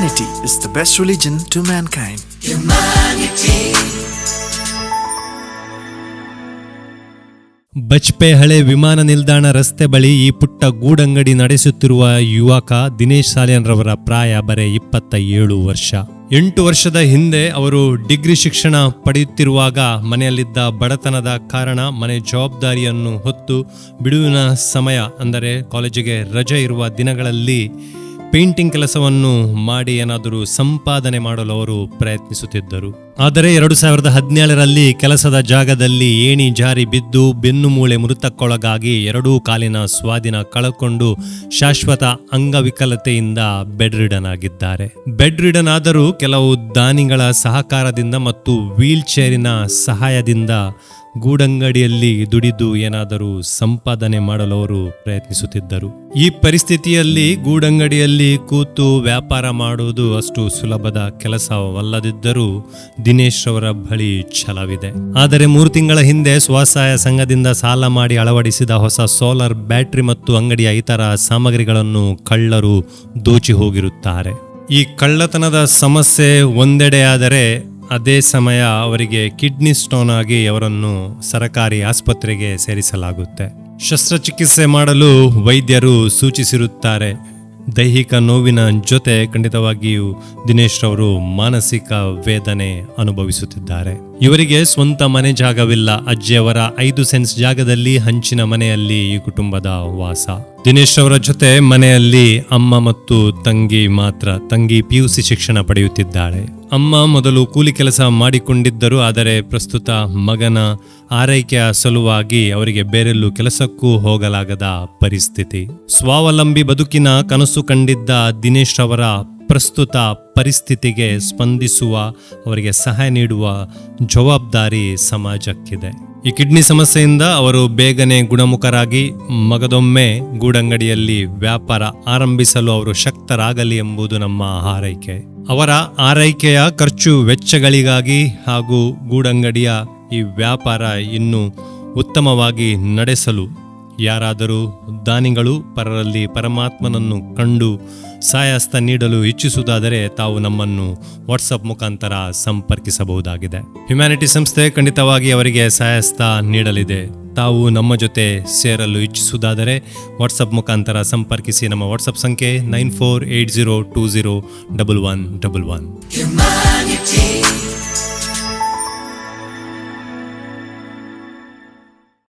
Humanity is the best religion to mankind. Bajpe ಹಳೆ ವಿಮಾನ ನಿಲ್ದಾಣ ರಸ್ತೆ ಬಳಿ ಈ ಪುಟ್ಟ ಗೂಡಂಗಡಿ ನಡೆಸುತ್ತಿರುವ ಯುವಕ ದಿನೇಶ್ ಸಾಲಿಯನ್ರವರ ಪ್ರಾಯ ಬರೆ ಇಪ್ಪತ್ತ ಏಳು ವರ್ಷ ಎಂಟು ವರ್ಷದ ಹಿಂದೆ ಅವರು ಡಿಗ್ರಿ ಶಿಕ್ಷಣ ಪಡೆಯುತ್ತಿರುವಾಗ ಮನೆಯಲ್ಲಿದ್ದ ಬಡತನದ ಕಾರಣ ಮನೆ ಜವಾಬ್ದಾರಿಯನ್ನು ಹೊತ್ತು ಬಿಡುವಿನ ಸಮಯ ಅಂದರೆ ಕಾಲೇಜಿಗೆ ರಜೆ ಇರುವ ದಿನಗಳಲ್ಲಿ ಪೇಂಟಿಂಗ್ ಕೆಲಸವನ್ನು ಮಾಡಿ ಏನಾದರೂ ಸಂಪಾದನೆ ಮಾಡಲು ಅವರು ಪ್ರಯತ್ನಿಸುತ್ತಿದ್ದರು. ಆದರೆ ಎರಡು ಸಾವಿರದ ಹದಿನೇಳರಲ್ಲಿ ಕೆಲಸದ ಜಾಗದಲ್ಲಿ ಏಣಿ ಜಾರಿ ಬಿದ್ದು ಬೆನ್ನು ಮೂಳೆ ಮೃತಕ್ಕೊಳಗಾಗಿ ಎರಡೂ ಕಾಲಿನ ಸ್ವಾಧೀನ ಕಳಕೊಂಡು ಶಾಶ್ವತ ಅಂಗವಿಕಲತೆಯಿಂದ ಬೆಡ್ ರಿಡನ್ ಆಗಿದ್ದಾರೆ ಬೆಡ್ ರಿಡನ್ ಆದರೂ ಕೆಲವು ದಾನಿಗಳ ಸಹಕಾರದಿಂದ ಮತ್ತು ವೀಲ್ ಚೇರಿನ ಸಹಾಯದಿಂದ ಗೂಡಂಗಡಿಯಲ್ಲಿ ದುಡಿದು ಏನಾದರೂ ಸಂಪಾದನೆ ಮಾಡಲು ಅವರು ಪ್ರಯತ್ನಿಸುತ್ತಿದ್ದರು. ಈ ಪರಿಸ್ಥಿತಿಯಲ್ಲಿ ಗೂಡಂಗಡಿಯಲ್ಲಿ ಕೂತು ವ್ಯಾಪಾರ ಮಾಡುವುದು ಅಷ್ಟು ಸುಲಭದ ಕೆಲಸವಲ್ಲದಿದ್ದರೂ ದಿನೇಶ್ ಅವರ ಬಳಿ ಛಲವಿದೆ. ಆದರೆ ಮೂರು ತಿಂಗಳ ಹಿಂದೆ ಸ್ವಸಹಾಯ ಸಂಘದಿಂದ ಸಾಲ ಮಾಡಿ ಅಳವಡಿಸಿದ ಹೊಸ ಸೋಲಾರ್ ಬ್ಯಾಟರಿ ಮತ್ತು ಅಂಗಡಿಯ ಇತರ ಸಾಮಗ್ರಿಗಳನ್ನು ಕಳ್ಳರು ದೋಚಿ ಹೋಗಿರುತ್ತಾರೆ ಈ ಕಳ್ಳತನದ ಸಮಸ್ಯೆ ಒಂದೆಡೆಯಾದರೆ ಅದೇ ಸಮಯ ಅವರಿಗೆ ಕಿಡ್ನಿ ಸ್ಟೋನ್ ಆಗಿ ಅವರನ್ನು ಸರಕಾರಿ ಆಸ್ಪತ್ರೆಗೆ ಸೇರಿಸಲಾಗುತ್ತೆ. ಶಸ್ತ್ರಚಿಕಿತ್ಸೆ ಮಾಡಲು ವೈದ್ಯರು ಸೂಚಿಸಿರುತ್ತಾರೆ. ದೈಹಿಕ ನೋವಿನ ಜೊತೆ ಖಂಡಿತವಾಗಿಯೂ ದಿನೇಶ್ ಅವರು ಮಾನಸಿಕ ವೇದನೆ ಅನುಭವಿಸುತ್ತಿದ್ದಾರೆ. ಇವರಿಗೆ ಸ್ವಂತ ಮನೆ ಜಾಗವಿಲ್ಲ. ಅಜ್ಜಿಯವರ ಐದು ಸೆನ್ಸ್ ಜಾಗದಲ್ಲಿ ಹಂಚಿನ ಮನೆಯಲ್ಲಿ ಈ ಕುಟುಂಬದ ವಾಸ. ದಿನೇಶ್ ಅವರ ಜೊತೆ ಮನೆಯಲ್ಲಿ ಅಮ್ಮ ಮತ್ತು ತಂಗಿ ಮಾತ್ರ. ತಂಗಿ ಪಿಯುಸಿ ಶಿಕ್ಷಣ ಪಡೆಯುತ್ತಿದ್ದಾಳೆ. ಅಮ್ಮ ಮೊದಲು ಕೂಲಿ ಕೆಲಸ ಮಾಡಿಕೊಂಡಿದ್ದರು, ಆದರೆ ಪ್ರಸ್ತುತ ಮಗನ ಆರೈಕೆಯ ಸಲುವಾಗಿ ಅವರಿಗೆ ಬೇರೆಲ್ಲೂ ಕೆಲಸಕ್ಕೂ ಹೋಗಲಾಗದ ಪರಿಸ್ಥಿತಿ. ಸ್ವಾವಲಂಬಿ ಬದುಕಿನ ಕನಸು ಕಂಡಿದ್ದ ದಿನೇಶ್ ಅವರ ಪ್ರಸ್ತುತ ಪರಿಸ್ಥಿತಿಗೆ ಸ್ಪಂದಿಸುವ, ಅವರಿಗೆ ಸಹಾಯ ನೀಡುವ ಜವಾಬ್ದಾರಿ ಸಮಾಜಕ್ಕಿದೆ. ಈ ಕಿಡ್ನಿ ಸಮಸ್ಯೆಯಿಂದ ಅವರು ಬೇಗನೆ ಗುಣಮುಖರಾಗಿ, ಮಗದೊಮ್ಮೆ ಗೂಡಂಗಡಿಯಲ್ಲಿ ವ್ಯಾಪಾರ ಆರಂಭಿಸಲು ಅವರು ಶಕ್ತರಾಗಲಿ ಎಂಬುದು ನಮ್ಮ ಹಾರೈಕೆ. ಅವರ ಆರೈಕೆಯ ಖರ್ಚು ವೆಚ್ಚಗಳಿಗಾಗಿ ಹಾಗೂ ಗೂಡಂಗಡಿಯ ಈ ವ್ಯಾಪಾರ ಇನ್ನೂ ಉತ್ತಮವಾಗಿ ನಡೆಸಲು ಯಾರಾದರೂ ದಾನಿಗಳು ಪರರಲ್ಲಿ ಪರಮಾತ್ಮನನ್ನು ಕಂಡು ಸಹಾಯಸ್ತ ನೀಡಲು ಇಚ್ಛಿಸುವುದಾದರೆ ತಾವು ನಮ್ಮನ್ನು ವಾಟ್ಸಪ್ ಮುಖಾಂತರ ಸಂಪರ್ಕಿಸಬಹುದಾಗಿದೆ ಹ್ಯುಮ್ಯಾನಿಟಿ ಸಂಸ್ಥೆ ಖಂಡಿತವಾಗಿ ಅವರಿಗೆ ಸಹಾಯಸ್ತ ನೀಡಲಿದೆ ತಾವು ನಮ್ಮ ಜೊತೆ ಸೇರಲು ಇಚ್ಛಿಸುವುದಾದರೆ ವಾಟ್ಸಪ್ ಮುಖಾಂತರ ಸಂಪರ್ಕಿಸಿ ನಮ್ಮ ವಾಟ್ಸಪ್ ಸಂಖ್ಯೆ nine four eight zero two zero double one double one.